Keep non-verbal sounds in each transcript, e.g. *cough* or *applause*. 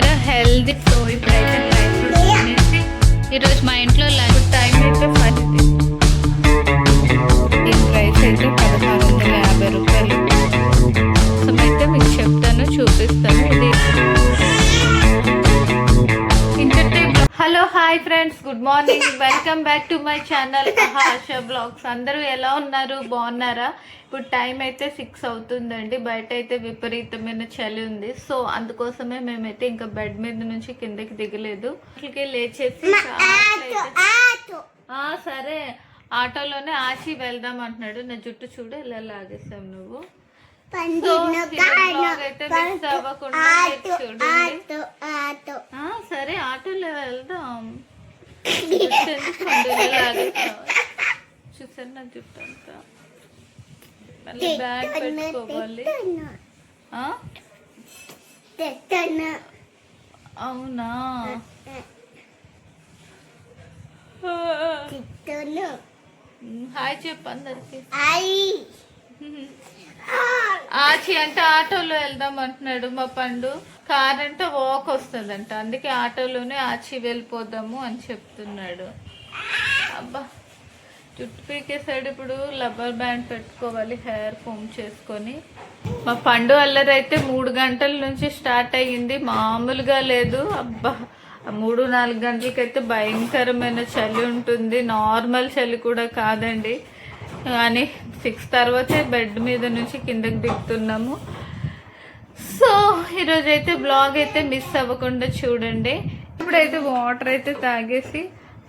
చూసారా healthy so ఇప్పుడైతే dry fruits తినేసి ఈరోజు మా morning welcome back to my channel Asha blogs అందరూ ఎలా ఉన్నారు? బాగున్నారా? ఇప్పుడు టైం అయితే సిక్స్ అవుతుందండి. బయట అయితే విపరీతమైన చలి ఉంది. సో అందుకోసమే మేమైతే ఇంకా బెడ్ మీద నుంచి కిందకి దిగలేదు. అట్లకి లేచేసి సరే. ఆటోలోనే ఆచి వెళ్దాం అంటున్నాడు. నా జుట్టు చూడు ఇలా లాగేసావు నువ్వు? సరే ఆటోలో వెళ్దాం. చూసారు నా జుట్టు అంతా మళ్ళీ బ్యాగ్ పెట్టుకోవాలి? అవునా హాయ్ చెప్పు అందరికి *laughs* ఆచి అంటే ఆటోలో వెళ్దాం అంటున్నాడు మా పండు. కార్ అంటే వాక్ వస్తుందంట. అందుకే ఆటోలోనే ఆచి వెళ్ళిపోదాము అని చెప్తున్నాడు. అబ్బా జుట్టు పీకేసాడు ఇప్పుడు. లబ్బర్ బ్యాండ్ పెట్టుకోవాలి హెయిర్ ఫోమ్ చేసుకొని. మా పండు అల్లరి అయితే మూడు గంటల నుంచి స్టార్ట్ అయ్యింది. మామూలుగా లేదు. అబ్బా మూడు నాలుగు గంటలకైతే భయంకరమైన చలి ఉంటుంది. నార్మల్ చలి కూడా కాదండి. కానీ సిక్స్ తర్వాతే బెడ్ మీద నుంచి కిందకి దిగుతున్నాము. సో ఈరోజు అయితే బ్లాగ్ అయితే మిస్ అవ్వకుండా చూడండి. ఇప్పుడైతే వాటర్ అయితే తాగేసి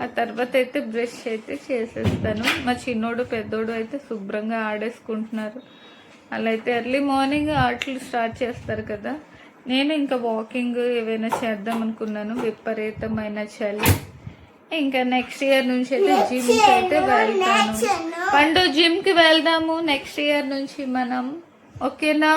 ఆ తర్వాత అయితే బ్రష్ అయితే చేసేస్తాను. మా చిన్నోడు పెద్దోడు అయితే శుభ్రంగా ఆడేసుకుంటున్నారు. అలా అయితే ఎర్లీ మార్నింగ్ ఆటలు స్టార్ట్ చేస్తారు కదా. నేను ఇంకా వాకింగ్ ఏవైనా చేద్దాం అనుకున్నాను. విపరీతమైన చలి. ఇంకా నెక్స్ట్ ఇయర్ నుంచి అయితే జిమ్కి అయితే వెళ్తాను. పండు జిమ్కి వెళ్దాము. నెక్స్ట్ ఇయర్ నుంచి మనం. ఓకేనా?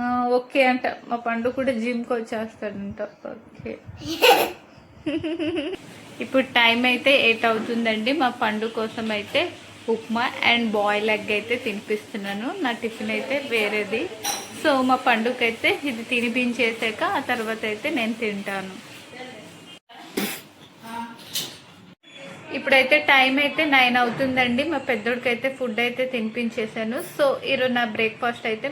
ఆ, ఓకే అంట. మా పండు కూడా జిమ్కి వచ్చేస్తాడంట. ఓకే. *laughs* ఇప్పుడు టైం అయితే ఎయిట్ అవుతుందండి. మా పండు కోసం అయితే ఉప్మా అండ్ బాయిల్ ఎగ్ అయితే తినిపిస్తున్నాను. నా టిఫిన్ అయితే వేరేది. సో మా పండుకైతే ఇది తినిపించేసాక ఆ తర్వాత అయితే నేను తింటాను. ఇప్పుడైతే టైం అయితే నైన్ అవుతుందండి. మా పెద్దోడికి అయితే ఫుడ్ అయితే తినిపించేశాను. సో ఈరోజు నా బ్రేక్ఫాస్ట్ అయితే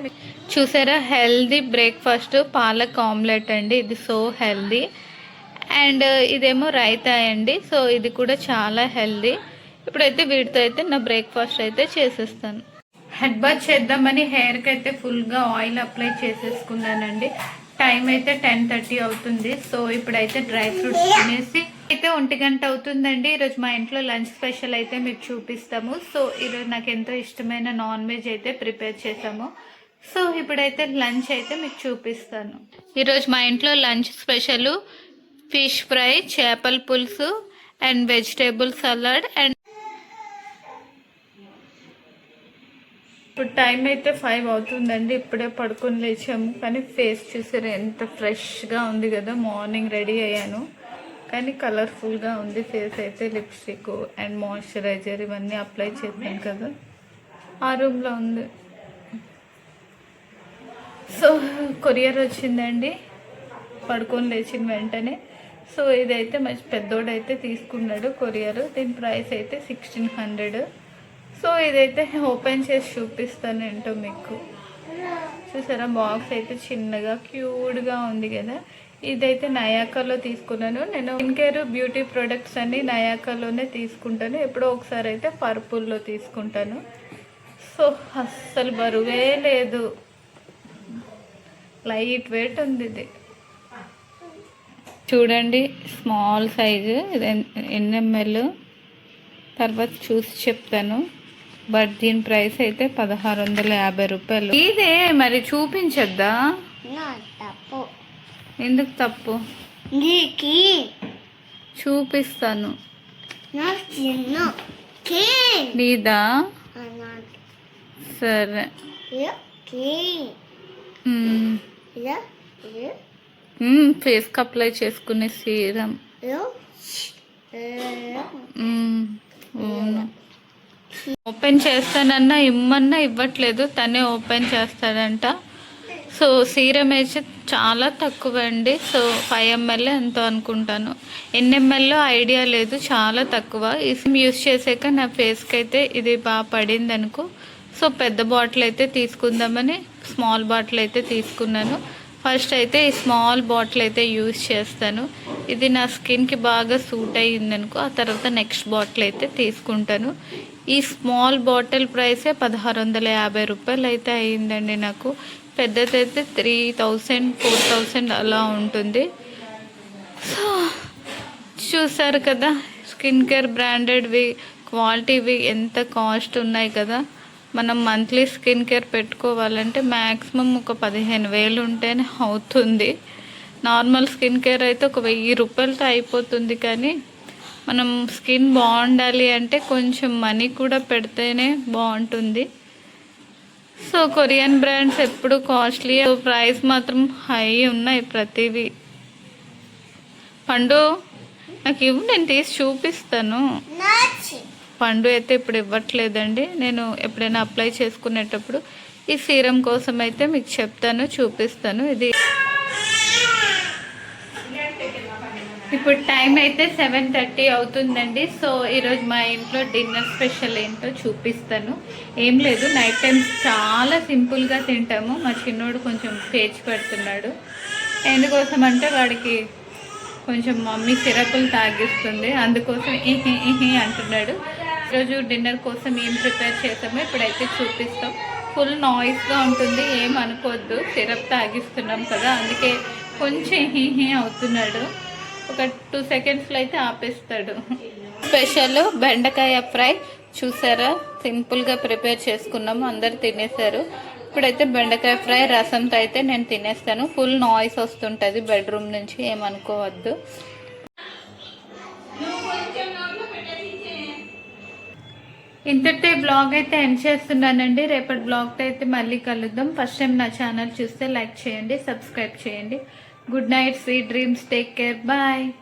చూసారా? హెల్దీ బ్రేక్ఫాస్ట్ పాలక్ ఆమ్లెట్ అండి. ఇది సో హెల్దీ. అండ్ ఇదేమో రైతా అండి. సో ఇది కూడా చాలా హెల్దీ. ఇప్పుడైతే వీటితో అయితే నా బ్రేక్ఫాస్ట్ అయితే చేసేస్తాను. హెడ్ బాత్ చేద్దామని హెయిర్కి అయితే ఫుల్గా ఆయిల్ అప్లై చేసేసుకున్నానండి. టైం అయితే టెన్ థర్టీ అవుతుంది. సో ఇప్పుడైతే డ్రై ఫ్రూట్స్ తినేసి అయితే ఒంటి గంట అవుతుందండి. ఈరోజు మా ఇంట్లో లంచ్ స్పెషల్ అయితే మీకు చూపిస్తాము. సో ఈరోజు నాకు ఎంతో ఇష్టమైన నాన్ వెజ్ అయితే ప్రిపేర్ చేసాము. సో ఇప్పుడైతే లంచ్ అయితే మీకు చూపిస్తాను. ఈరోజు మా ఇంట్లో లంచ్ స్పెషల్ ఫిష్ ఫ్రై చేపల పులుసు అండ్ వెజిటేబుల్ సలాడ్ అండ్ ఇప్పుడు టైం అయితే ఫైవ్ అవుతుందండి. ఇప్పుడే పడుకొని లేచాము. కానీ ఫేస్ చూసారు ఎంత ఫ్రెష్గా ఉంది కదా. మార్నింగ్ రెడీ అయ్యాను. కానీ కలర్ఫుల్గా ఉంది ఫేస్ అయితే లిప్స్టిక్ అండ్ మాయిశ్చరైజర్ ఇవన్నీ అప్లై చేశాను కదా. ఆ రూమ్లో ఉంది. సో కొరియర్ వచ్చిందండి. పడుకొని లేచిన వెంటనే. సో ఇదైతే మంచి పెద్దోడైతే తీసుకున్నాడు కొరియర్. దీని ప్రైస్ అయితే సిక్స్టీన్ హండ్రెడ్. సో ఇదైతే ఓపెన్ చేసి చూపిస్తాను ఏంటో మీకు చూసారా బాక్స్ అయితే చిన్నగా క్యూట్గా ఉంది కదా ఇదైతే నయాకాలో తీసుకున్నాను నేను స్కిన్ కేర్ బ్యూటీ ప్రొడక్ట్స్ అన్ని నయాకాలోనే తీసుకుంటాను ఎప్పుడో ఒకసారి అయితే పర్పుల్లో తీసుకుంటాను సో అస్సలు బరువే లేదు లైట్ వెయిట్ ఉంది ఇది చూడండి స్మాల్ సైజు ఇది ఎన్ఎంఎల్ తర్వాత చూసి చెప్తాను బట్ దీని ప్రైస్ అయితే పదహారు వందల యాభై రూపాయలు. ఇదే మరి చూపించద్దా? తప్పు. ఎందుకు తప్పు? నీకి. చూపిస్తాను. నీదా? సరే. ఫేస్కి అప్లై చేసుకునే సీరం. అవును. ఓపెన్ చేస్తానన్నా ఇమ్మన్నా ఇవ్వట్లేదు తనే ఓపెన్ చేస్తాడంట. సో సీరం వేసి చాలా తక్కువ అండి. సో ఫైవ్ ఎంఎల్ ఎంతో అనుకుంటాను. ఎన్ని ఎంఎల్లో ఐడియా లేదు చాలా తక్కువ. ఈ సిమ్ యూస్ చేసాక నా ఫేస్కి అయితే ఇది బాగా పడింది అనుకో సో పెద్ద బాటిల్ అయితే తీసుకుందామని స్మాల్ బాటిల్ అయితే తీసుకున్నాను. ఫస్ట్ అయితే ఈ స్మాల్ బాటిల్ అయితే యూస్ చేస్తాను. ఇది నా స్కిన్కి బాగా సూట్ అయ్యింది అనుకో ఆ తర్వాత నెక్స్ట్ బాటిల్ అయితే తీసుకుంటాను. ఈ స్మాల్ బాటిల్ ప్రైసే పదహారు వందల యాభై రూపాయలు అయితే అయ్యిందండి నాకు. పెద్దదైతే త్రీ థౌసండ్ ఫోర్ థౌసండ్ అలా ఉంటుంది. సో చూసారు కదా స్కిన్ కేర్ బ్రాండెడ్వి క్వాలిటీవి ఎంత కాస్ట్ ఉన్నాయి కదా. మనం మంత్లీ స్కిన్ కేర్ పెట్టుకోవాలంటే మ్యాక్సిమం ఒక పదిహేను వేలు ఉంటేనే అవుతుంది. నార్మల్ స్కిన్ కేర్ అయితే ఒక వెయ్యి రూపాయలతో అయిపోతుంది కానీ మనం స్కిన్ బాగుండాలి అంటే కొంచెం మనీ కూడా పెడితేనే బాగుంటుంది. సో కొరియన్ బ్రాండ్స్ ఎప్పుడు కాస్ట్లీ ప్రైస్ మాత్రం హై ఉన్నాయి ప్రతివి పండు నాకు ఇవ్వు నేను తీసి చూపిస్తాను. పండు అయితే ఇప్పుడు ఇవ్వట్లేదండి. నేను ఎప్పుడైనా అప్లై చేసుకునేటప్పుడు ఈ సీరం కోసం అయితే మీకు చెప్తాను చూపిస్తాను. ఇది ఇప్పుడు టైం అయితే సెవెన్ థర్టీ అవుతుందండి. సో ఈరోజు మా ఇంట్లో డిన్నర్ స్పెషల్ ఏంటో చూపిస్తాను. ఏం లేదు నైట్ టైమ్స్ చాలా సింపుల్గా తింటాము. మా చిన్నోడు కొంచెం పేచి పెడుతున్నాడు. ఎందుకోసం అంటే వాడికి కొంచెం మమ్మీ సిరపులు తాగిస్తుంది. అందుకోసం ఇహి ఇహి అంటున్నాడు. ఈరోజు డిన్నర్ కోసం ఏం ప్రిపేర్ చేసామో ఇప్పుడైతే చూపిస్తాం. ఫుల్ నాయిస్గా ఉంటుంది. ఏం అనుకోవద్దు. సిరప్ తాగిస్తున్నాం కదా. అందుకే కొంచెం హిహి అవుతున్నాడు. ఒక టూ సెకండ్స్లో అయితే ఆపేస్తాడు. స్పెషల్ బెండకాయ ఫ్రై. చూసారా? సింపుల్గా ప్రిపేర్ చేసుకున్నాము. అందరు తినేసారు. ఇప్పుడైతే బెండకాయ ఫ్రై రసంతో అయితే నేను తినేస్తాను. ఫుల్ నాయిస్ వస్తుంటుంది బెడ్రూమ్ నుంచి ఏమనుకోవద్దు. ఇంతటితో బ్లాగ్ అయితే ఎండ్ చేస్తున్నానండి. రేపటి బ్లాగ్తో అయితే మళ్ళీ కలుద్దాం. ఫస్ట్ టైం నా ఛానల్ చూస్తే లైక్ చేయండి సబ్స్క్రైబ్ చేయండి. good night sweet dreams. Take care. Bye.